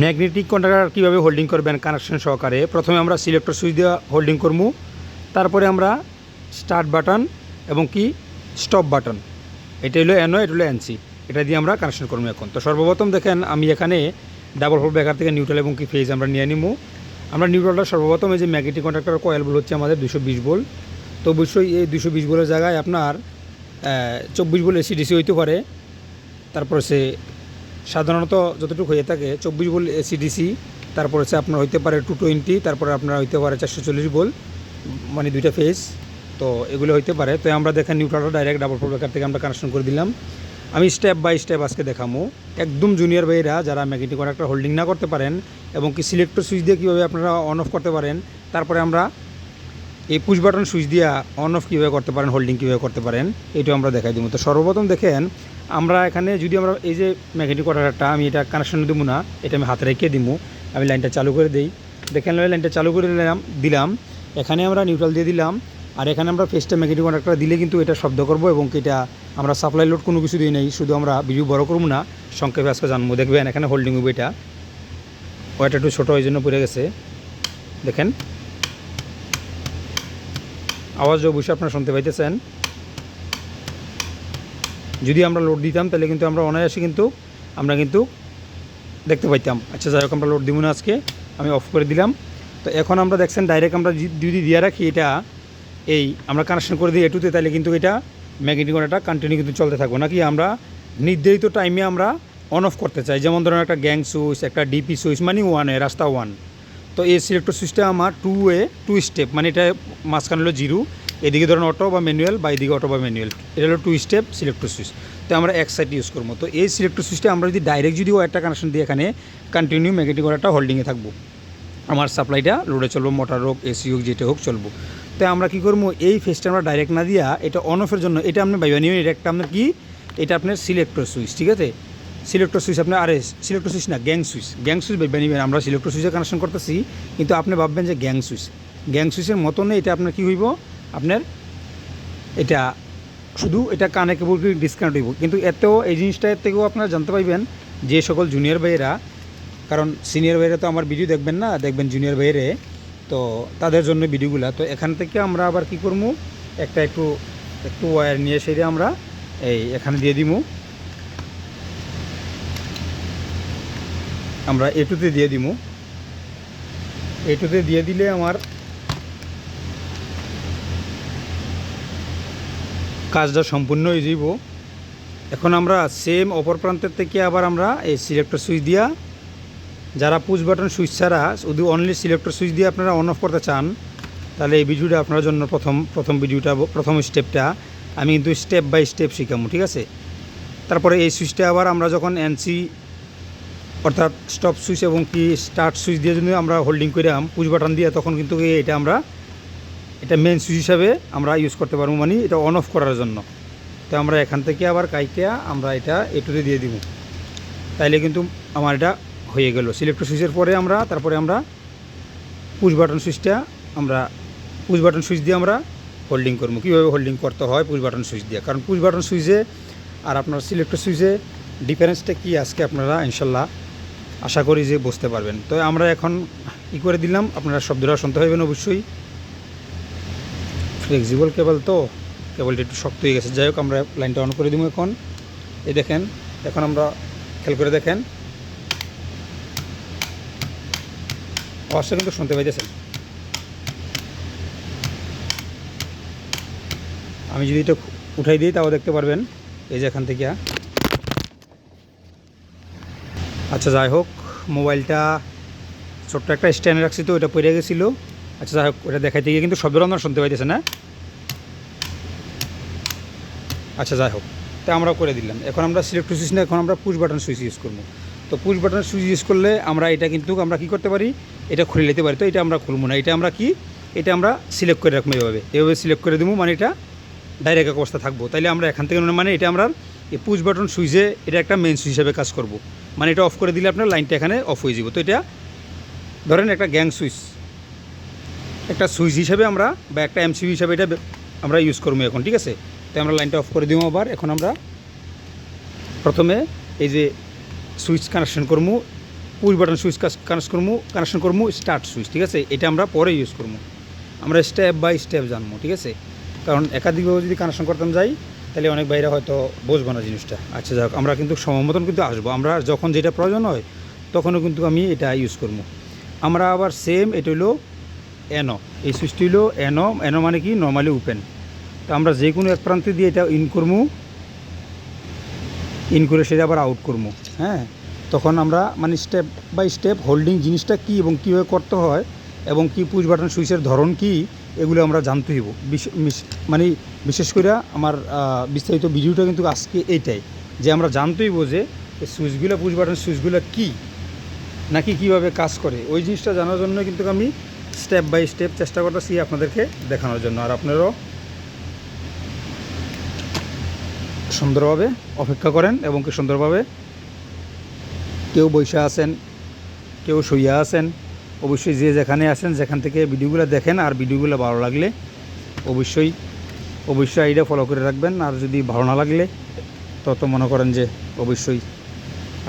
Magnetic contractor কীভাবে holding করবেন connection সহকারে? প্রথমে আমরা সিলেক্টর সুইচ দিয়ে হোল্ডিং করব। তারপরে আমরা স্টার্ট বাটন এবং কি? স্টপ বাটন এটা হলো এনও এটা হলো এনসি এটা দিয়ে আমরা কানেকশন করব এখন। তো সর্বপ্রথম দেখেন, আমি এখানে ডাবল ফোর ব্যাকার থেকে নিউট্রাল এবং কি ফেজ আমরা নিয়ে নিবো। আমরা নিউট্রালটা সর্বপ্রথম এই যে ম্যাগনেটিক কন্ট্রাক্টর কয়েলগুলো হচ্ছে আমাদের দুশো বিশ বোল। তো অবশ্যই এই দুশো বিশ বোলের জায়গায় আপনার চব্বিশ বোল এসি ডিসি হইতে পারে। তারপর সে সাধারণত যতটুকু হয়ে থাকে, চব্বিশ বল এসিডিসি তারপর হচ্ছে আপনার হইতে পারে টু টোয়েন্টি তারপরে আপনার হইতে পারে চারশো চল্লিশ বল মানে দুইটা ফেজ তো এগুলো হইতে পারে। তো আমরা দেখেন নিউট্রালটা ডাইরেক্ট ডাবল ব্রেকার থেকে আমরা কানেকশন করে দিলাম। আমি স্টেপ বাই স্টেপ আজকে দেখামো। একদম জুনিয়র ভাইয়েরা যারা ম্যাগনেটিক কন্ডাক্টর হোল্ডিং না করতে পারেন এবং কি সিলেক্টর সুইচ দিয়ে কীভাবে আপনারা অন অফ করতে পারেন, তারপরে আমরা এই পুশ বাটন সুইচ দিয়ে অন অফ কীভাবে করতে পারেন হোল্ডিং কীভাবে করতে পারেন, এটাও আমরা দেখাই দেবো তো সর্বপ্রথম দেখেন আমরা এখানে যদি আমরা এই যে ম্যাগনেটিক কন্ডাক্টরটা আমি এটা কানেকশন দেবো না, এটা আমি হাতে রেখে দিব আমি লাইনটা চালু করে দিই। দেখেন লাইনটা চালু করে দিলাম দিলাম। এখানে আমরা নিউট্রাল দিয়ে দিলাম। আর এখানে আমরা ফেসটা ম্যাগনেটিক কন্ডাক্টর দিলে কিন্তু এটা শব্দ করব এবং এটা আমরা সাপ্লাই লোড কোনো কিছু দিই নেই, শুধু আমরা ভিডিও বড় করব না। সংক্ষেপে আজকে জানব। দেখবেন এখানে হোল্ডিং হবে এটা। ওটা একটু ছোটো ওই জন্য পড়ে গেছে। দেখেন। আওয়াজ অবশ্যই আপনারা শুনতে পাইতেছেন। যদি আমরা লোড দিতাম, তাহলে কিন্তু আমরা অনায়াসে কিন্তু, আমরা কিন্তু দেখতে পাইতাম। আচ্ছা যাই হোক, আমরা লোড দিব না আজকে, আমি অফ করে দিলাম। তো এখন আমরা দেখছেন ডাইরেক্ট আমরা যদি- দিয়ে রাখি, এটা এই, আমরা কানেকশন করে দিই এটুতে তাহলে কিন্তু এটা ম্যাগনেটিক ওয়ানটা কন্টিনিউ কিন্তু চলতে থাকব। নাকি আমরা নির্ধারিত টাইমে আমরা অন অফ করতে চাই? যেমন ধরুন, একটা গ্যাং সুইচ একটা ডিপি সুইচ মানে ওয়ানে রাস্তা ওয়ান তো এই সিলেক্টর সুইচটা আমার টু ওয়ে টু স্টেপ মানে এটা মাঝখানে হলো জিরো এদিকে ধরুন অটো বা ম্যানুয়াল বা এদিকে অটো বা ম্যানুয়াল এটা হলো টু স্টেপ সিলেক্টর সুইচ তো আমরা এক সাইড ইউজ করব। তো এই সিলেক্টর সুইচটা আমরা যদি ডাইরেক্ট যদি ওয়ারটা কানেকশন দিয়ে এখানে কন্টিনিউ ম্যাগনেটিক ওয়ারটা হোল্ডিংয়ে থাকব। আমার সাপ্লাইটা লোডে চলবো মোটর হোক এসি হোক যেটা হোক, চলবো। তো আমরা কী করব? এই ফেসটা আমরা ডাইরেক্ট না দিয়া এটা অন অফের জন্য, এটা আপনি ভাইবা নিবেন, এটা একটা আপনার কি? এটা আপনার সিলেক্টর সুইচ ঠিক আছে? সিলেক্টর সুইচ আপনার আরে সিলেক্টর সুইচ না গ্যাং সুইচ গ্যাং সুইচ ভাইবা নিবেন, আমরা সিলেক্টর সুইচে কানেকশন করতেছি, কিন্তু আপনি ভাববেন যে গ্যাং সুইচ গ্যাং সুইচের মতনে এটা আপনার কী হইব? আপনার এটা শুধু এটা কানে কেবল ডিসকাউন্ট হইব? কিন্তু এতেও এই জিনিসটা থেকেও আপনারা জানতে পারবেন যে সকল জুনিয়র ভাইয়েরা, কারণ সিনিয়র ভাইয়েরা তো আমার ভিডিও দেখবেন না, দেখবেন জুনিয়র ভাইয়েরে, তো তাদের জন্য ভিডিওগুলো তো এখান থেকে আমরা আবার কি করব একটা একটু একটু ওয়্যার নিয়ে সেরে আমরা এই এখানে দিয়ে দিব আমরা এটুতে দিয়ে দিব এটুতে দিয়ে দিলে আমার কাজটা সম্পূর্ণ হয়ে যাব এখন আমরা সেম অপর প্রান্তের থেকে আবার আমরা এই সিলেক্টর সুইচ দিয়া, যারা পুশ বাটন সুইচ ছাড়া, শুধু অনলি সিলেক্টর সুইচ দিয়ে আপনারা অন অফ করতে চান, তাহলে এই ভিডিওটা আপনার জন্য প্রথম প্রথম ভিডিওটা প্রথম স্টেপটা আমি কিন্তু স্টেপ বাই স্টেপ শিখামো ঠিক আছে? তারপরে এই সুইচটা আবার আমরা যখন এনসি অর্থাৎ স্টপ সুইচ এবং কি স্টার্ট সুইচ দিয়ে যদি আমরা হোল্ডিং করিলাম পুশ বাটন দিয়ে, তখন কিন্তু এটা আমরা এটা মেন সুইচ হিসাবে আমরা ইউজ করতে পারব মানে এটা অন অফ করার জন্য। তো আমরা এখান থেকে আবার কাইকে আমরা এটা এটুতে দিয়ে দিব। তাইলে কিন্তু আমার এটা হয়ে গেল। সিলেক্টর সুইচের পরে আমরা, তারপরে আমরা পুশ বাটন সুইচটা আমরা পুশ বাটন সুইচ দিয়ে আমরা হোল্ডিং করব। কীভাবে হোল্ডিং করতে হয় পুশ বাটন সুইচ দিয়ে? কারণ পুশ বাটন সুইচে আর আপনার সিলেক্টর সুইচে ডিফারেন্সটা কি আজকে আপনারা ইনশাল্লাহ আশা করি যে বুঝতে পারবেন। তো আমরা এখন ই করে দিলাম। আপনারা শব্দটা শুনতে পারবেন অবশ্যই। ফ্লেক্সিবল কেবল তো কেবলটা একটু শক্ত হয়ে গেছে। যাই হোক, আমরা লাইনটা অন করে দিব এখন। এই দেখেন, এখন আমরা খেয়াল করে দেখেন। আওয়াজটা কিন্তু শুনতে পাইতেছেন। আমি যদি এটা উঠাই দিই, তাও দেখতে পারবেন। এই যে এখান থেকে। আচ্ছা যাই হোক, মোবাইলটা ছোট্ট একটা স্ট্যান্ডে রাখছি তো ওটা পড়ে গেছিল। আচ্ছা যাই হোক, ওটা দেখাইতে গিয়ে কিন্তু শব্দটা আপনারা শুনতে পাইতেছে না আচ্ছা যাই হোক, তা আমরা করে দিলাম। এখন আমরা সিলেক্ট সুইচ না, এখন আমরা পুশ বাটন সুইচ ইউজ করব। তো পুশ বাটন সুইচ ইউজ করলে আমরা এটা কিন্তু, আমরা কি করতে পারি? এটা খুলে নিতে পারি। তো এটা আমরা খুলবো না। এটা আমরা কি? এটা আমরা সিলেক্ট করে রাখব এভাবে। এভাবে সিলেক্ট করে দেবো মানে এটা ডাইরেক্ট অবস্থা থাকব। তাইলে আমরা এখান থেকে মানে এটা আমরা এই পুশ বাটন সুইচে এটা একটা মেন সুইচ হিসাবে কাজ করব। মানে এটা অফ করে দিলে আপনার লাইনটা এখানে অফ হয়ে যাব। তো এটা ধরেন একটা গ্যাং সুইচ একটা সুইচ হিসাবে আমরা বা একটা এমসিবি হিসাবে এটা আমরা ইউজ করব এখন, ঠিক আছে? তো আমরা লাইনটা অফ করে দিব আবার। এখন আমরা প্রথমে এই যে সুইচ কানেকশন করব পুশ বাটন সুইচ কানেকশন করব কানেকশন করব স্টার্ট সুইচ, ঠিক আছে? এটা আমরা পরে ইউজ করব। আমরা স্টেপ বাই স্টেপ জানব, ঠিক আছে? কারণ একাধিকভাবে যদি কানেকশন করতাম যাই, তাহলে অনেক বাইরে হয়তো বুঝব না জিনিসটা। আচ্ছা যাক, আমরা কিন্তু সময় মতন কিন্তু আসব। আমরা যখন যেটা প্রয়োজন হয়, তখনও কিন্তু আমি এটা ইউজ করব। আমরা আবার সেম এটা হলো এনো এই সুইচটি হলো এনো এনো মানে কি? নর্মালি ওপেন তো আমরা যে কোনো এক প্রান্তে দিয়ে এটা ইন করব ইন করে সেটা আবার আউট করব হ্যাঁ? তখন আমরা মানে স্টেপ বাই স্টেপ হোল্ডিং জিনিসটা কী এবং কীভাবে করতে হয় এবং কি পুশ বাটন সুইচের ধরন কি, এগুলো আমরা জানতে হইব। মানে বিশেষ করে আমার বিস্তারিত ভিডিওটা কিন্তু আজকে এইটাই, যে আমরা জানতে হইব যে সুইচগুলো পুশ বাটন সুইচগুলো কী, নাকি কীভাবে কাজ করে। ওই জিনিসটা জানার জন্য কিন্তু আমি স্টেপ বাই স্টেপ চেষ্টা করতেছি আপনাদেরকে দেখানোর জন্য। আর আপনারাও সুন্দরভাবে অপেক্ষা করেন এবং কি সুন্দরভাবে কেউ বৈশা আছেন, কেউ শুইয়া আছেন, অবশ্যই যে যেখানে আছেন, যেখান থেকে ভিডিওগুলো দেখেন আর ভিডিওগুলো ভালো লাগলে অবশ্যই অবশ্যই আইডিয়া ফলো করে রাখবেন। আর যদি ভালো না লাগলে, তত মনে করেন যে অবশ্যই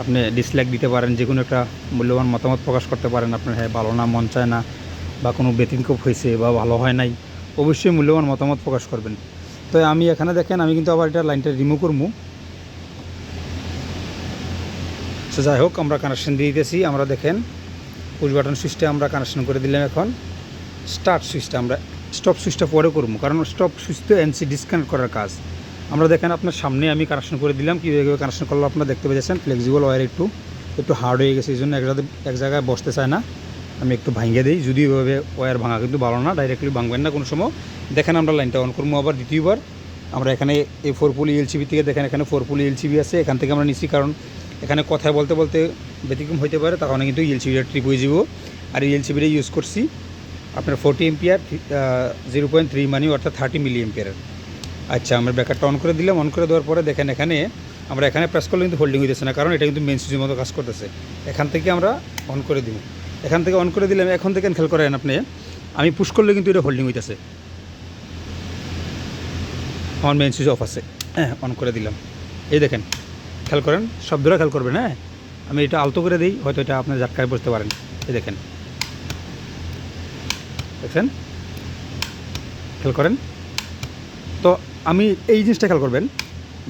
আপনি ডিসলাইক দিতে পারেন যে কোনো একটা মূল্যবান মতামত প্রকাশ করতে পারেন। আপনার হ্যাঁ ভালো না, মন চায় না বা কোনো ব্যতিক্রম হয়েছে বা ভালো হয় নাই, অবশ্যই মূল্যবান মতামত প্রকাশ করবেন। তো আমি এখানে দেখেন, আমি কিন্তু আবার এটা লাইনটা রিমুভ করব। সো যাই হোক, আমরা কানেকশন দিয়ে দিতেছি। আমরা দেখেন পুশ বাটন সুইচটা আমরা কানেকশন করে দিলাম এখন। স্টার্ট সুইচটা আমরা স্টপ সুইচটা পরে করব, কারণ স্টপ সুইচ তো এনসি ডিসকানেক্ট করার কাজ। আমরা দেখেন, আপনার সামনে আমি কানেকশন করে দিলাম, কীভাবে কানেকশন করল আপনারা দেখতে পেয়েছেন ফ্লেক্সিবল ওয়ার একটু একটু হার্ড হয়ে গেছে, এই জন্য এক এক জায়গায় বসতে চায় না। আমি একটু ভাঙিয়ে দিই, যদি এভাবে ওয়্যার ভাঙা কিন্তু ভালো না ডাইরেক্টলি ভাঙবেন না কোনো সময়। দেখেন আমরা লাইনটা অন করব আবার দ্বিতীয়বার। আমরা এখানে এই ফোর পুলি এলসিবি থেকে দেখেন এখানে ফোর পুলি এলসিবি আছে, এখান থেকে আমরা নিচ্ছি, কারণ এখানে কথা বলতে বলতে ব্যতিক্রম হইতে পারে তখন কিন্তু এলসিবিটা ট্রিপ হয়ে যাব আর এই এলসিবিটা ইউজ করছি আপনার forty MPR zero point three মানি অর্থাৎ থার্টি মিলি এমপিয়ার আচ্ছা আমরা ব্যাকারটা অন করে দিলাম অন করে দেওয়ার পরে দেখেন এখানে আমরা এখানে প্রেস করলে কিন্তু হোল্ডিং হইতেছে না, কারণ এটা কিন্তু মেন সুইচের মতো কাজ করতেছে। এখান থেকে আমরা অন করে দিব। এখান থেকে অন করে দিলাম, এখন থেকে খেয়াল করেন আপনি। আমি পুশ করলে কিন্তু এটা হোল্ডিং হইতেছে। আমার মেন সুইচ অফ আছে। হ্যাঁ অন করে দিলাম। এই দেখেন, খেয়াল করেন, সব শব্দটা খেয়াল করবেন হ্যাঁ? আমি এটা আলতো করে দিই, হয়তো এটা আপনি জাটকায় বসতে পারেন এই দেখেন। দেখছেন? খেয়াল করেন? তো আমি এই জিনিসটা খেয়াল করবেন,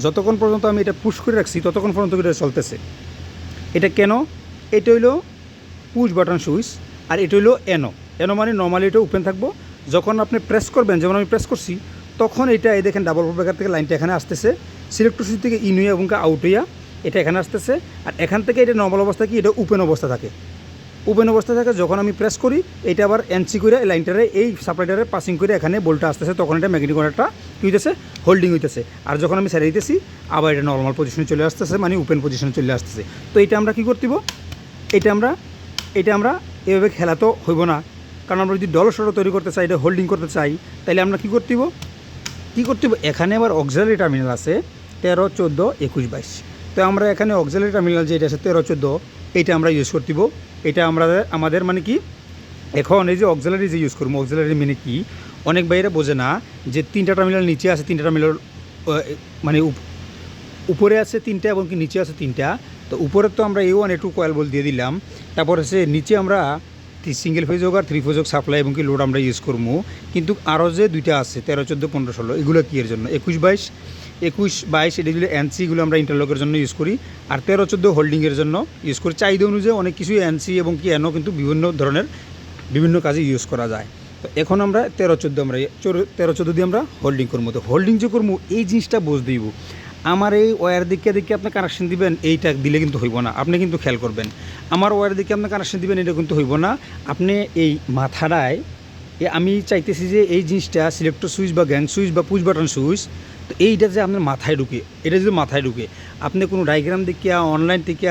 যতক্ষণ পর্যন্ত আমি এটা পুশ করে রাখছি, ততক্ষণ পর্যন্ত এটা চলতেছে। এটা কেন? এটা হইল পুশ বাটন সুইচ আর এটা হলো এনো এনো মানে নর্মালি এটা ওপেন থাকব। যখন আপনি প্রেস করবেন, যেমন আমি প্রেস করছি, তখন এটা এই দেখেন ডাবল ব্রেকার থেকে লাইনটা এখানে আসতেছে। সিলেক্টর সুইচ থেকে ইন হইয়া এবং আউট হইয়া এটা এখানে আসতেছে। আর এখান থেকে এটা নর্মাল অবস্থা কি? এটা ওপেন অবস্থা থাকে। ওপেন অবস্থা থাকে, যখন আমি প্রেস করি, এটা আবার এনসি করে এই লাইনটারে এই সাপ্লাইটারে পাসিং করে এখানে বোল্টটা আসতেছে, তখন এটা ম্যাগনেটিক কন্ডাক্টরটা কী হইতেছে? হোল্ডিং হইতেছে। আর যখন আমি ছেড়ে দিতেছি, আবার এটা নর্মাল পজিশনে চলে আসতেছে মানে ওপেন পজিশনে চলে আসতেছে। তো এটা আমরা কী করতেব? এটা আমরা এটা আমরা এভাবে খেলা তো হইব না। কারণ আমরা যদি ডল সরো তৈরি করতে চাই, এটা হোল্ডিং করতে চাই তাহলে আমরা কী করতেব কী করতে হবে এখানে আবার অক্সিলারি টার্মিনাল আছে, তেরো, চোদ্দ, একুশ, বাইশ। তো আমরা এখানে অক্সিলারি টার্মিনাল যেটা আছে, তেরো, চোদ্দ, এইটা আমরা ইউজ করতেব এটা আমরা আমাদের মানে কি? এখন এই যে অক্সিলারি যে ইউজ করব অক্সিলারি মানে কি? অনেক বাইরে বোঝে না যে তিনটা টার্মিনাল নিচে আছে, তিনটা টার্মিনাল মানে উপ- উপরে আছে তিনটা এবং কি নিচে আছে তিনটা। তো উপরে তো আমরা A one A two coil বল দিয়ে দিলাম। তারপর হচ্ছে নিচে আমরা সিঙ্গেল ফেজ হোক আর থ্রি ফেজ হোক সাপ্লাই এবং কি লোড আমরা ইউজ করব। কিন্তু আরও যে দুইটা আছে, তেরো, চোদ্দ, পনেরো, ষোলো, এগুলো কী এর জন্য? একুশ, বাইশ একুশ, বাইশ, এটা এগুলো এনসিগুলো আমরা ইন্টারলকের জন্য ইউজ করি। আর তেরো, চোদ্দ হোল্ডিংয়ের জন্য ইউজ করি। চাহিদা অনুযায়ী অনেক কিছু এনসি এবং কি এনও কিন্তু বিভিন্ন ধরনের বিভিন্ন কাজে ইউজ করা যায়। তো এখন আমরা তেরো, চোদ্দ আমরা তেরো, চোদ্দ দিয়ে আমরা হোল্ডিং করব। তো হোল্ডিং যে করব, এই জিনিসটা বুঝ দিব আমার এই ওয়ার দিকে দিকে আপনি কানেকশন দিবেন, এইটা দিলে কিন্তু হইব না। আপনি কিন্তু খেয়াল করবেন, আমার ওয়ার দিকে আপনি কানেকশন দিবেন, এটা কিন্তু হইব না। আপনি এই মাথাটায় আমি চাইতেছি যে এই জিনিসটা সিলেক্টর সুইচ বা গ্যাং সুইচ বা পুশ বাটন সুইচ তো এইটা যে আপনার মাথায় ঢুকে, এটা যদি মাথায় ঢুকে, আপনি কোনো ডায়াগ্রাম দেখিয়া অনলাইন থেকে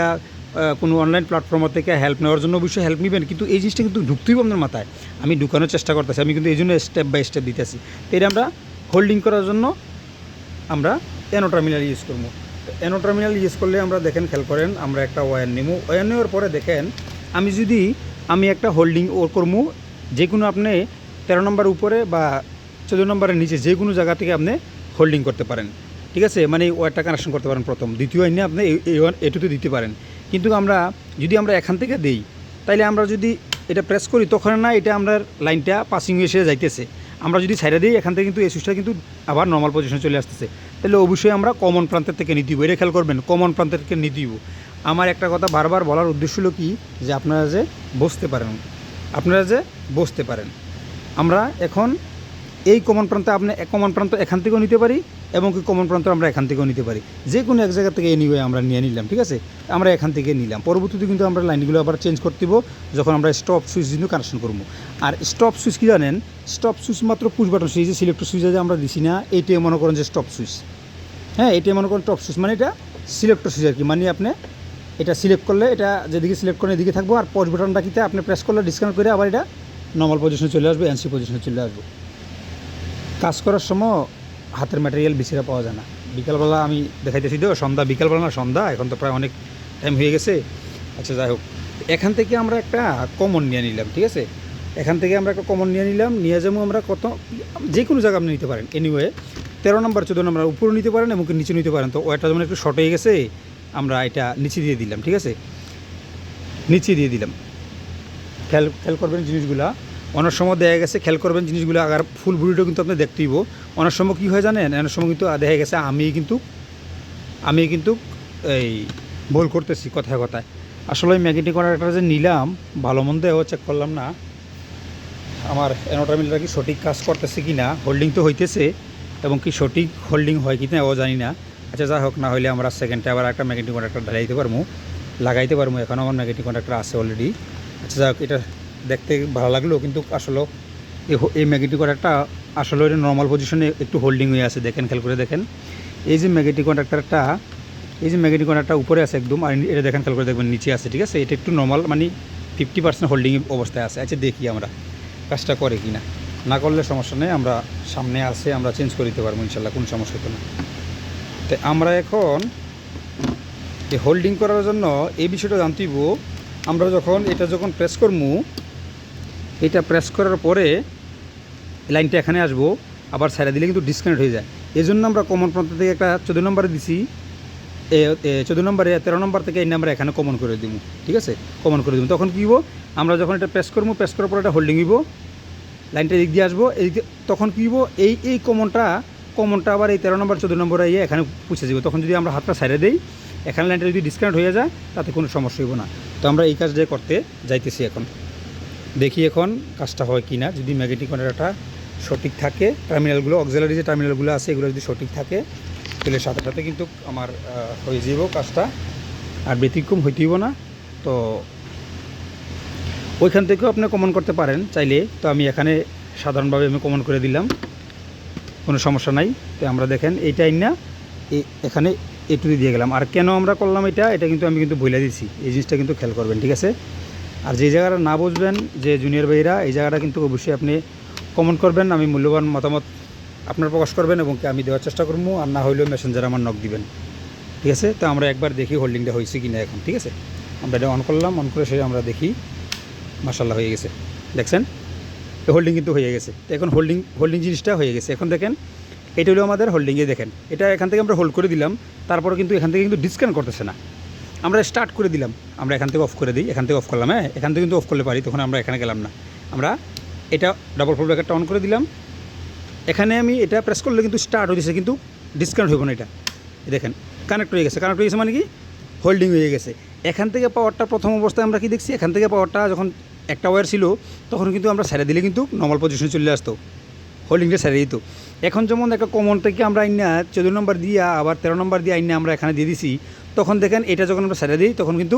কোনো অনলাইন প্ল্যাটফর্ম থেকে হেল্প নেওয়ার জন্য অবশ্যই হেল্প নেবেন, কিন্তু এই জিনিসটা কিন্তু ঢুকতেই আপনার মাথায়। আমি ঢুকানোর চেষ্টা করতেছি, আমি কিন্তু এই জন্য স্টেপ বাই স্টেপ দিতেছি। তো এটা আমরা হোল্ডিং করার জন্য আমরা এনো টার্মিনাল ইউজ করব। এনো টার্মিনাল ইউজ করলে আমরা দেখেন, খেয়াল করেন, আমরা একটা ওয়্যার নেব ওয়্যার নেওয়ার পরে দেখেন, আমি যদি আমি একটা হোল্ডিং ও করব যে কোনো আপনি তেরো নম্বর উপরে বা চোদ্দ নম্বরের নিচে যে কোনো জায়গা থেকে আপনি হোল্ডিং করতে পারেন। ঠিক আছে? মানে ওয়ারটা কানেকশন করতে পারেন প্রথম। দ্বিতীয় আইনে আপনি এটুতে দিতে পারেন। কিন্তু আমরা যদি আমরা এখান থেকে দেই, তাইলে আমরা যদি এটা প্রেস করি, তখন না এটা আমরা লাইনটা পাসিং এসে যাইতেছে। আমরা যদি সাইডে দিই, এখান থেকে কিন্তু এই সুইচটা কিন্তু আবার নর্মাল পজিশনে চলে আসতেছে। তাহলে অবশ্যই আমরা কমন প্রান্তের থেকে নিয়ে দিব এটা খেয়াল করবেন কমন প্রান্তের থেকে নিয়ে দিব আমার একটা কথা বারবার বলার উদ্দেশ্য হলো কি? যে আপনারা যে বসতে পারেন, আপনারা যে বসতে পারেন। আমরা এখন এই কমন প্রান্তে আপনি কমন প্রান্ত এখান থেকেও নিতে পারি এবং কি কমন প্রান্ত আমরা এখান থেকেও নিতে পারি। যে কোনো এক জায়গা থেকে এনিওয়ে আমরা নিয়ে নিলাম, ঠিক আছে? আমরা এখান থেকে নিলাম। পরবর্তীতে কিন্তু আমরা লাইনগুলো আবার চেঞ্জ করতে দিব, যখন আমরা স্টপ সুইচ কিন্তু কানেকশন করব। আর স্টপ সুইচ কি জানেন? স্টপ সুইচ মাত্র পুশ বাটন সুইচ যে সিলেক্টর সুইচ আছে আমরা দিছি না এইটাই মনে করেন যে স্টপ সুইচ হ্যাঁ এটাই মনে করেন টপ সুইচ মানে এটা সিলেক্টর সুইচ আর কি মানে আপনি এটা সিলেক্ট করলে, এটা যেদিকে সিলেক্ট করেন এদিকে থাকব, আর পজ বাটনটা কিতে আপনি প্রেস করলে ডিসকানেক্ট করে আবার এটা নর্মাল পজিশনে চলে আসবে এনসি পজিশনে চলে আসবে। কাজ করার সময় হাতের ম্যাটেরিয়াল বেশিরা পাওয়া যায় না। বিকালবেলা আমি দেখাইতেছি তো, সন্ধ্যা, বিকালবেলা না, সন্ধ্যা, এখন তো প্রায় অনেক টাইম হয়ে গেছে। আচ্ছা যাই হোক। এখান থেকে আমরা একটা কমন নিয়ে নিলাম, ঠিক আছে? এখান থেকে আমরা একটা কমন নিয়ে নিলাম, নিয়ে যাব আমরা কত যে কোনো জায়গা আপনি নিতে পারেন এনিওয়ে তেরো নম্বর চোদ্দ নম্বর উপরে নিতে পারেন এবং নিচে নিতে পারেন। তো ওটা যেমন একটু শর্ট হয়ে গেছে, আমরা এটা নিচে দিয়ে দিলাম, ঠিক আছে? নিচে দিয়ে দিলাম। খেয়াল খেয়াল করবেন জিনিসগুলা। অনেক সময় দেখা গেছে, খেয়াল করবেন জিনিসগুলো, আগার ফুল বুড়িটাও কিন্তু আপনি দেখতেইব। অনেক সময় কী হয় জানেন? অনেক সময় কিন্তু দেখা গেছে আমি কিন্তু আমি কিন্তু এই ভুল করতেছি কথায় কথায়। আসলে ম্যাগনেটিক কন্ডাক্টর যে নিলাম, ভালো মন্দ চেক করলাম না। আমার অ্যানোটামিলটা কি সঠিক কাজ করতেছে কি না? হোল্ডিং তো হইতেছে, এবং কি সঠিক হোল্ডিং হয় কি না ও জানি না। আচ্ছা যা হোক, না হলে আমরা সেকেন্ডে আবার একটা ম্যাগনেটিক কন্ডাক্টর ঢালাইতে পারব লাগাইতে পারব এখন আমার ম্যাগনেটিক কন্ডাক্টর আছে অলরেডি আচ্ছা যাক এটা দেখতে ভালো লাগল, কিন্তু আসলে এই ম্যাগনেটিক কন্ডাক্টরটা আসলে এটা নর্মাল পজিশনে একটু হোল্ডিং হয়ে আছে, দেখেন, খেয়াল করে দেখেন। এই যে ম্যাগনেটিক কন্ডাক্টরটা এই যে ম্যাগনেটিক কন্ডাক্টরটা উপরে আছে একদম, আর এটা দেখেন, খেয়াল করে দেখবেন, নিচে আছে, ঠিক আছে? এটা একটু নর্মাল মানে ফিফটি পার্সেন্ট হোল্ডিং অবস্থায় আছে। আচ্ছা দেখি আমরা কাজটা করে কি না না করলে সমস্যা নেই, আমরা সামনে আসে আমরা চেঞ্জ করে দিতে পারব, ইনশাল্লাহ, কোনো সমস্যা হতো না। তো আমরা এখন এই হোল্ডিং করার জন্য এই বিষয়টা জানতেইব আমরা যখন এটা যখন প্রেস করব এটা প্রেস করার পরে লাইনটা এখানে আসব, আবার সাইডে দিলে কিন্তু ডিসকানেক্ট হয়ে যায়। এই জন্য আমরা কমন প্রান্ত থেকে একটা চোদ্দ নম্বরে দিছি। চোদ্দ নম্বরে, তেরো নম্বর থেকে এই নাম্বার এখানে কমন করে দিব, ঠিক আছে? কমন করে দিব। তখন কী হব আমরা যখন এটা প্রেস করব প্রেস করার পর এটা হোল্ডিং হইব। লাইনটা এদিক দিয়ে আসব এই তখন কী হব এই এই কমনটা কমনটা আবার এই তেরো নম্বর, চোদ্দ নম্বরে ইয়ে এখানে পুষে যাব তখন যদি আমরা হাতটা সাইডে দিই, এখানে লাইনটা যদি ডিসকানেক্ট হয়ে যায়, তাতে কোনো সমস্যা হইব না। তো আমরা এই কাজটাই করতে যাইতেছি এখন। দেখি এখন কাজটা হয় কি না যদি ম্যাগনেটিক কন্ডাক্টরটা সঠিক থাকে টার্মিনালগুলো অক্সিলারি যে টার্মিনালগুলো আছে, এগুলো যদি সঠিক থাকে, তাহলে সাথে সাথে কিন্তু আমার হয়ে যাব কাজটা। আর ব্যতিক্রম হইতেইব না। তো ওইখান থেকেও আপনি কমন করতে পারেন চাইলে। তো আমি এখানে সাধারণভাবে আমি কমন করে দিলাম। কোনো সমস্যা নাই। তো আমরা দেখেন এইটাই না এখানে এটুকু দিয়ে গেলাম। আর কেন আমরা করলাম এটা? এটা কিন্তু আমি কিন্তু বলে দিছি এই জিনিসটা কিন্তু খেয়াল করবেন, ঠিক আছে? আর যে জায়গাটা না বুঝবেন, যে জুনিয়র ভাইরা, এই জায়গাটা কিন্তু অবশ্যই আপনি কমেন্ট করবেন, আমি মূল্যবান মতামত আপনার প্রকাশ করবেন এবং আমি দেওয়ার চেষ্টা করব, আর না হইলেও মেসেঞ্জার আমার নক দিবেন। ঠিক আছে? তো আমরা একবার দেখি হোল্ডিংটা হয়েছে কি না এখন, ঠিক আছে? আমরা এটা অন করলাম অন করে সে আমরা দেখি মাসাল্লাহ হয়ে গেছে। দেখছেন? হোল্ডিং কিন্তু হয়ে গেছে। এখন হোল্ডিং হোল্ডিং জিনিসটা হয়ে গেছে। এখন দেখেন, এটা হলো আমাদের হোল্ডিংয়ে দেখেন। এটা এখান থেকে আমরা হোল্ড করে দিলাম, তারপরে কিন্তু এখান থেকে কিন্তু ডিসকানেক্ট করতেছে না। আমরা স্টার্ট করে দিলাম। আমরা এখান থেকে অফ করে দিই, এখান থেকে অফ করলাম হ্যাঁ? এখান থেকে কিন্তু অফ করলে পারি, তখন আমরা এখানে গেলাম না। আমরা এটা ডাবল ফোর ব্র্যাকেটটা অন করে দিলাম। এখানে আমি এটা প্রেস করলে কিন্তু স্টার্ট হয়ে হয়েছে কিন্তু ডিসকাউন্ট হইব না এটা। দেখেন কানেক্ট হয়ে গেছে। কানেক্ট হয়ে গেছে মানে কি? হোল্ডিং হয়ে গেছে। এখান থেকে পাওয়ারটা প্রথম অবস্থায় আমরা কি দেখছি? এখান থেকে পাওয়ারটা যখন একটা ওয়্যার ছিল, তখন কিন্তু আমরা ছেড়ে দিলে কিন্তু নর্মাল পজিশনে চলে আসতো। হোল্ডিংটা ছেড়ে দিত। এখন যেমন একটা কমন থেকে আমরা আইনা চোদ্দ নম্বর দিয়া, আবার তেরো নম্বর দিয়ে আইনা আমরা এখানে দিয়ে দিছি, তখন দেখেন এটা যখন আমরা ছেড়ে দিই, তখন কিন্তু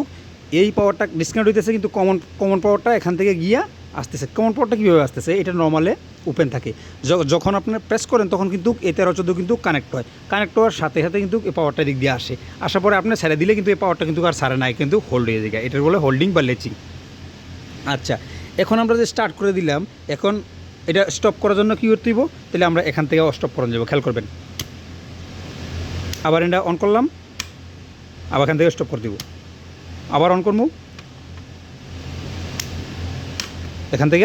এই পাওয়ারটা ডিসকাউন্ট হইতেছে, কিন্তু কমন কমন পাওয়ারটা এখান থেকে গিয়া আসতেছে। কমন পাওয়ারটা কীভাবে আসতেছে? এটা নর্মালে ওপেন থাকে। যখন আপনার প্রেস করেন, তখন কিন্তু এ তেরো, চোদ্দ কিন্তু কানেক্ট হয়। কানেক্ট হওয়ার সাথে সাথে কিন্তু এই পাওয়ারটা দিক দিয়ে আসে। আসার পরে আপনি ছেড়ে দিলে কিন্তু এই পাওয়ারটা কিন্তু আর সারে নাই কিন্তু হোল্ড হয়ে যায়। এটার বলে হোল্ডিং বা লেচিং আচ্ছা এখন আমরা যে স্টার্ট করে দিলাম, এখন এটা স্টপ করার জন্য কী করতে তাহলে আমরা এখান থেকে স্টপ করানো যাব। খেয়াল করবেন। আবার এটা অন করলাম। আবার এখান থেকে স্টপ করে দিব। আবার অন করব। এখান থেকে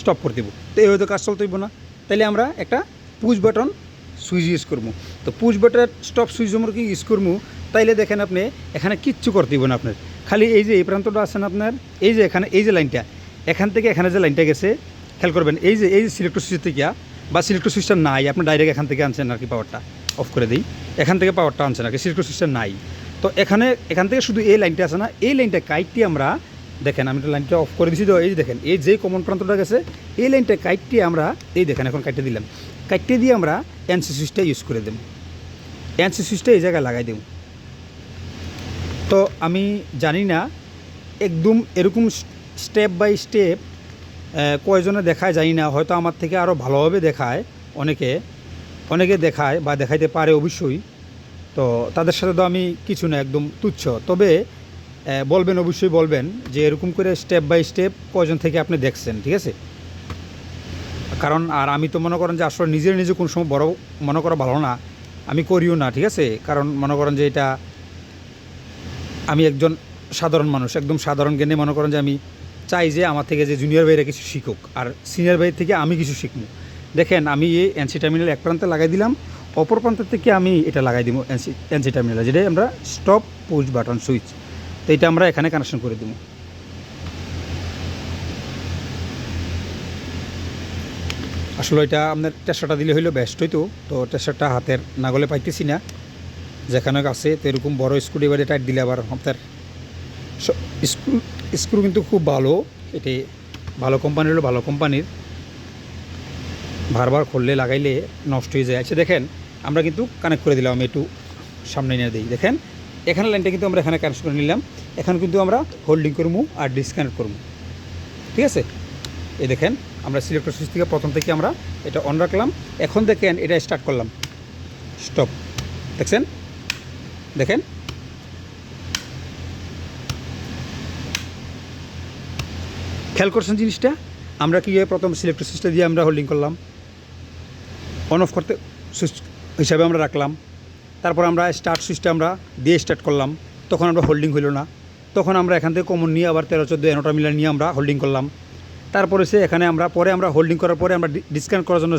স্টপ করে দিব। তো এই হয়তো কাজ চলতে হইব না। তাহলে আমরা একটা পুশ বাটন সুইচ ইউজ করব। তো পুশ বাটন স্টপ সুইচ আমরা কি ইউজ করব? তাইলে দেখেন আপনি, এখানে কিচ্ছু করতে দিব না আপনার। খালি এই যে এই প্রান্তটা আছেন আপনার, এই যে এখানে, এই যে লাইনটা, এখান থেকে এখানে যে লাইনটা গেছে খেয়াল করবেন, এই যে, এই সিলেক্টর সুইচ থেকে বা সিলেক্টর সুইচটা নাই, আপনি ডাইরেক্ট এখান থেকে আনছেন আর কি পাওয়ারটা অফ করে দিই, এখান থেকে পাওয়ারটা আনছেন আর কি সিলেক্টর সুইচটা নাই। তো এখানে, এখান থেকে শুধু এই লাইনটা আছে না, এই লাইনটা কাইটটি আমরা, দেখেন আমি লাইনটা অফ করে দিছি তো, এই দেখেন, এই যে কমন প্রান্তটা গেছে, এই লাইনটা কাইটটি আমরা, এই দেখেন এখন কাইটে দিলাম কাইটে দিয়ে আমরা এনসি সুইচটা ইউজ করে দেব। এনসি সুইচটা এই জায়গায় লাগাই দেব। তো আমি জানি না, একদম এরকম স্টেপ বাই স্টেপ কয়জনে দেখায় জানি না, হয়তো আমার থেকে আরও ভালোভাবে দেখায়, অনেকে অনেকে দেখায় বা দেখাইতে পারে অবশ্যই। তো তাদের সাথে তো আমি কিছু না, একদম তুচ্ছ। তবে বলবেন, অবশ্যই বলবেন যে এরকম করে স্টেপ বাই স্টেপ কয়জন থেকে আপনি দেখছেন, ঠিক আছে? কারণ, আর আমি তো মনে করেন যে আসলে নিজের নিজে কোন সময় বড় মনে করা ভালো না, আমি করিও না, ঠিক আছে? কারণ মনে করেন যে এটা আমি একজন সাধারণ মানুষ, একদম সাধারণ জ্ঞানে মনে করেন যে আমি চাই যে আমার থেকে যে জুনিয়র ভাইরা কিছু শিখুক, আর সিনিয়র ভাই থেকে আমি কিছু শিখব। দেখেন, আমি এই এনসি টার্মিনাল এক প্রান্তে লাগাই দিলাম, অপর প্রান্ত থেকে আমি এটা লাগাই দিব এনসি এনসি টার্মিনাল যেটা আমরা স্টপ পুশ বাটন সুইচ তো এটা আমরা এখানে কানেকশন করে দেবো। আসলে এটা আপনার টেস্টারটা দিলে হইল বেস্ট হইতো? তো টেস্টারটা হাতের নাগলে পাইতেছি না। যেখানে আছে, তো এরকম বড় স্ক্রু ড্রাইভারে টাইট দিলে আবার আপনার স- স্ক্রু কিন্তু খুব ভালো। এটি ভালো কোম্পানির হলো, ভালো কোম্পানির বারবার খুললে, লাগাইলে নষ্ট হয়ে যায়। আচ্ছা দেখেন, আমরা কিন্তু কানেক্ট করে দিলাম, একটু সামনে নিয়ে দিই। দেখেন, এখানে লাইনটা কিন্তু আমরা এখানে কানেক্ট করে নিলাম। এখন কিন্তু আমরা হোল্ডিং করব, আর ডিসকানেক্ট করব। ঠিক আছে? এই দেখেন, আমরা সিলেক্টর সুইচ থেকে প্রথম থেকে আমরা এটা অন রাখলাম। এখন দেখেন, এটা স্টার্ট করলাম। স্টপ দেখছেন? দেখেন খেয়াল করছেন জিনিসটা? আমরা কীভাবে প্রথম সিলেক্টর সুইচটা দিয়ে আমরা হোল্ডিং করলাম। অন অফ করতে সুইচ হিসাবে আমরা রাখলাম। তারপর আমরা স্টার্ট সুইচটা আমরা দিয়ে স্টার্ট করলাম। তখন আমরা হোল্ডিং হইল না। তখন আমরা এখান থেকে কমন নিয়ে আবার তেরো, চোদ্দ এনোটা মিলার নিয়ে আমরা হোল্ডিং করলাম। তারপরে সে এখানে আমরা, পরে আমরা হোল্ডিং করার পরে আমরা ডিসকানেক্ট করার জন্য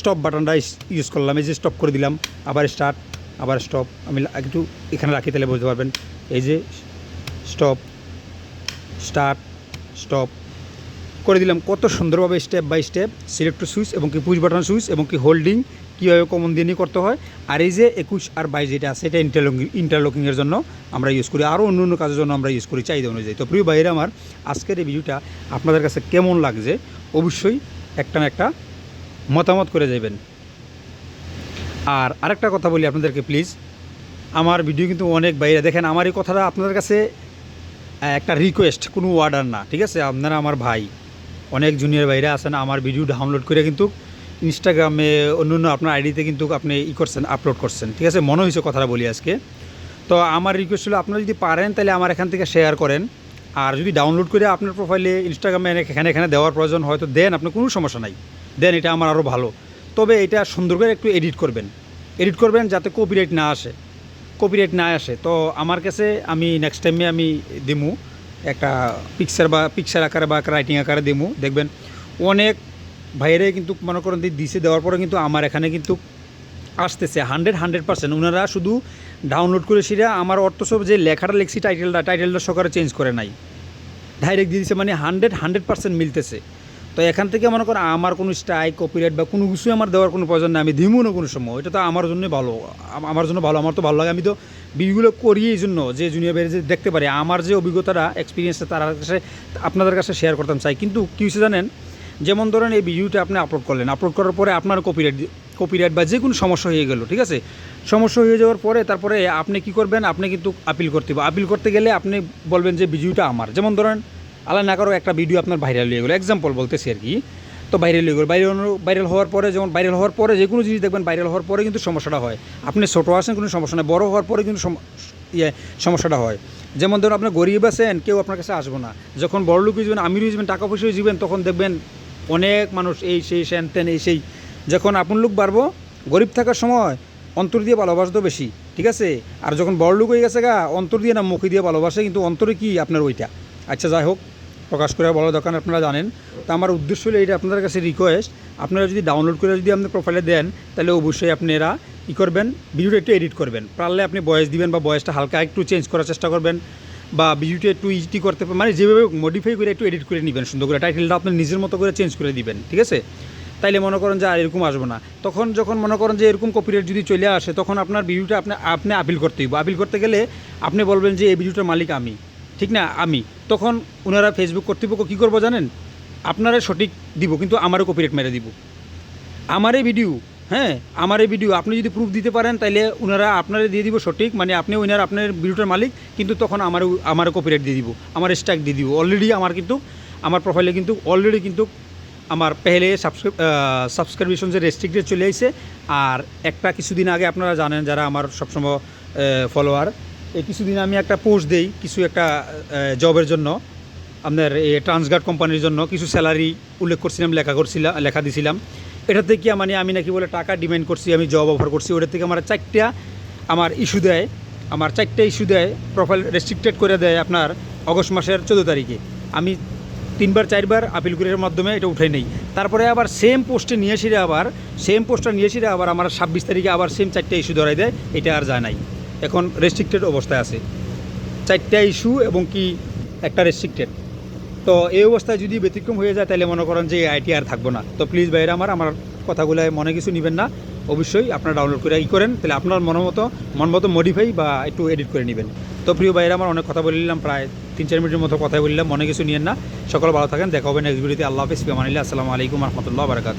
স্টপ বাটনটা ইউজ করলাম। এই যে স্টপ করে দিলাম। আবার স্টার্ট আবার স্টপ আমি একটু এখানে রাখি তাহলে বুঝতে পারবেন। এই যে স্টপ স্টার্ট স্টপ করে দিলাম কত সুন্দরভাবে step by step selector switch এবং কি পুশ বাটন সুইচ এবং কি হোল্ডিং কীভাবে কমন দিয়ে নিয়ে করতে হয়। আর এই যে একুশ আর বাইশ যেটা আছে, এটা ইন্টারলকিং ইন্টারলকিংয়ের জন্য আমরা ইউজ করি। আরও অন্য অন্য কাজের জন্য আমরা ইউজ করি চাহিদা অনুযায়ী। তো প্রিয় বাইরে আমার, আজকের এই ভিডিওটা আপনাদের কাছে কেমন লাগছে অবশ্যই একটা না একটা মতামত করে যাবেন। আর আরেকটা কথা বলি আপনাদেরকে প্লিজ আমার ভিডিও কিন্তু অনেক বাইরে দেখেন, আমার এই কথাটা আপনাদের কাছে একটা রিকোয়েস্ট কোনো অর্ডার না, ঠিক আছে? আপনারা আমার ভাই। অনেক জুনিয়র ভাইরা আছেন, আমার ভিডিও ডাউনলোড করে কিন্তু ইনস্টাগ্রামে অন্য অন্য আপনার আইডিতে কিন্তু আপনি ই করছেন আপলোড করছেন। ঠিক আছে? মনে হয়েছে কথাটা বলি আজকে। তো আমার রিকোয়েস্ট হলো আপনারা যদি পারেন তাহলে আমার এখান থেকে শেয়ার করেন। আর যদি ডাউনলোড করে আপনার প্রোফাইলে ইনস্টাগ্রামে এখানে এখানে দেওয়ার প্রয়োজন হয়তো দেন, আপনার কোনো সমস্যা নাই। দেন, এটা আমার আরও ভালো। তবে এটা সুন্দর করে একটু এডিট করবেন। এডিট করবেন যাতে কপিরাইট না আসে। কপিরাইট না আসে। তো আমার কাছে আমি নেক্সট টাইমে আমি দিমু। একটা পিকচার বা পিকচার আকারে বা রাইটিং আকারে দেবো। দেখবেন অনেক ভাইরে কিন্তু মনে করেন দিছে, দেওয়ার পরে কিন্তু আমার এখানে কিন্তু আসতেছে। হান্ড্রেড হান্ড্রেড পার্সেন্ট ওনারা শুধু ডাউনলোড করে সেটা আমার অর্থ সব যে লেখাটা লেখছি টাইটেলটা টাইটেলটা সকালে চেঞ্জ করে নাই। ডাইরেক্ট দিয়ে দিছে মানে হান্ড্রেড হান্ড্রেড পার্সেন্ট মিলতেছে। তো এখান থেকে মনে করো আমার কোনো স্ট্রাইক কপিরাইট বা কোনো কিছুই আমার দেওয়ার কোনো প্রয়োজন নেই, আমি দিমু না কোনো সময়। এটা তো আমার জন্যই ভালো। আমার জন্য ভালো, আমার তো ভালো লাগে। আমি তো ভিডিওগুলো করি এই জন্য যে জুনিয়র যে দেখতে পারি। আমার যে অভিজ্ঞতাটা এক্সপিরিয়েন্সটা তার কাছে, আপনাদের কাছে শেয়ার করতাম চাই। কিন্তু কী হয়েছে জানেন? যেমন ধরেন এই ভিডিওটা আপনি আপলোড করলেন। আপলোড করার পরে আপনার কপিরাইট কপিরাইট বা যে কোনো সমস্যা হয়ে গেল, ঠিক আছে? সমস্যা হয়ে যাওয়ার পরে তারপরে আপনি কি করবেন? আপনি কিন্তু আপিল করতে হবে। আপিল করতে গেলে আপনি বলবেন যে ভিডিওটা আমার। যেমন ধরেন আল্লাহ না করো একটা ভিডিও আপনার ভাইরাল হয়ে গেলো। এক্সাম্পল বলতেছি আর কি। তো ভাইরাল হয়ে গেলো। ভাইরাল ভাইরাল হওয়ার পরে যেমন ভাইরাল হওয়ার পরে যে কোনো জিনিস দেখবেন ভাইরাল হওয়ার পরে কিন্তু সমস্যাটা হয়। আপনি ছোটো আসেন কোনো সমস্যা নেই। বড় হওয়ার পরে কিন্তু ইয়ে সমস্যাটা হয়। যেমন ধরুন, আপনি গরিব আছেন, কেউ আপনার কাছে আসব না। যখন বড় লোক যাবেন, আমির যাবেন, টাকা পয়সা যাবেন, তখন দেখবেন অনেক মানুষ এই সেই সেন তেন, এই সেই। যখন আপন লোক বাড়বো, গরিব থাকার সময় অন্তর দিয়ে ভালোবাসতো বেশি, ঠিক আছে? আর যখন বড় লোক হয়ে গেছে গা, অন্তর দিয়ে না মুখে দিয়ে ভালোবাসে, কিন্তু অন্তরে কি আপনার ওইটা? আচ্ছা যাই হোক। প্রকাশ করে বলার দোকান আপনারা জানেন। তো আমার উদ্দেশ্য হলো এটা আপনাদের কাছে রিকোয়েস্ট আপনারা যদি ডাউনলোড করে যদি আপনার প্রোফাইলে দেন, তাহলে অবশ্যই আপনারা কী করবেন ভিডিওটা একটু এডিট করবেন। পারলে আপনি বয়স দিবেন বা বয়সটা হালকা একটু চেঞ্জ করার চেষ্টা করবেন বা ভিডিওটা একটু ইজি করতে মানে যেভাবে মডিফাই করে একটু এডিট করে নেবেন সুন্দর করে। টাইটেলটা আপনি নিজের মতো করে চেঞ্জ করে দিবেন, ঠিক আছে? তাইলে মনে করেন যে আর এরকম আসবে না। তখন যখন মনে করেন যে এরকম কপিরাইট যদি চলে আসে, তখন আপনার ভিডিওটা আপনি আপনি আপিল করতে হইব। আপিল করতে গেলে আপনি বলবেন যে এই ভিডিওটার মালিক আমি। ঠিক না, আমি। তখন ওনারা ফেসবুক কর্তৃপক্ষ কী করব জানেন? আপনারা সঠিক দিব, কিন্তু আমারও কপিরাইট মেরে দিব। আমার এই ভিডিও হ্যাঁ আমার এই ভিডিও আপনি যদি প্রুফ দিতে পারেন তাহলে ওনারা আপনারা দিয়ে দিব সঠিক মানে আপনি ওনারা আপনার ভিডিওটার মালিক, কিন্তু তখন আমার আমার কপিরাইট দিয়ে দিব, আমার স্ট্যাক দিয়ে দিব। অলরেডি আমার কিন্তু, আমার প্রোফাইলে কিন্তু অলরেডি কিন্তু আমার পেহলে সাবস্ক্রাইব সাবস্ক্রিপশন যে রেস্ট্রিক্টেড চলে আসছে আর একটা কিছুদিন আগে আপনারা জানেন, যারা আমার সবসময় ফলোয়ার এই কিছুদিন আমি একটা পোস্ট দেই, কিছু একটা জবের জন্য, আপনার এই ট্রান্সগার্ড কোম্পানির জন্য, কিছু স্যালারি উল্লেখ করছিলাম, লেখা করছিলাম লেখা দিছিলাম। এটা থেকে মানে আমি নাকি বলে টাকা ডিমান্ড করছি, আমি জব অফার করছি। ওটা থেকে আমার চারটা আমার ইস্যু দেয়, আমার চারটা ইস্যু দেয়, প্রোফাইল রেস্ট্রিক্টেড করে দেয় আপনার অগস্ট মাসের চোদ্দ তারিখে। আমি তিনবার, চারবার আপিল কুরিয়ারের মাধ্যমে এটা উঠে নেই। তারপরে আবার সেম পোস্টে নিয়ে এসে আবার সেম পোস্টটা নিয়ে এসে আবার আমার ছাব্বিশ তারিখে আবার সেম চারটা ইস্যু ধরাই দেয়, এটা আর যায় নাই। এখন রেস্ট্রিক্টেড অবস্থায় আছে। চারটা ইস্যু এবং কি একটা রেস্ট্রিক্টেড তো এই অবস্থায় যদি ব্যতিক্রম হয়ে যায়, তাহলে মনে করেন যে আইটি আর থাকব না। তো প্লিজ ভাইরা আমার আমার কথাগুলো মনে কিছু নেবেন না। অবশ্যই আপনারা ডাউনলোড করে ই করেন, তাহলে আপনার মন মতো মন মতো মডিফাই বা একটু এডিট করে নেবেন। তো প্রিয় ভাইরা আমার অনেক কথা বললাম প্রায় তিন, চার মিনিটের মতো কথা বললাম, মনে কিছু নিয়েন না। সকল ভালো থাকেন, দেখা হবে নেক্সট ভিডিওতে আল্লাহ হাফিজ মানিল্লা আসসালামু আলাইকুম রহমতুল্লাহ বারকাত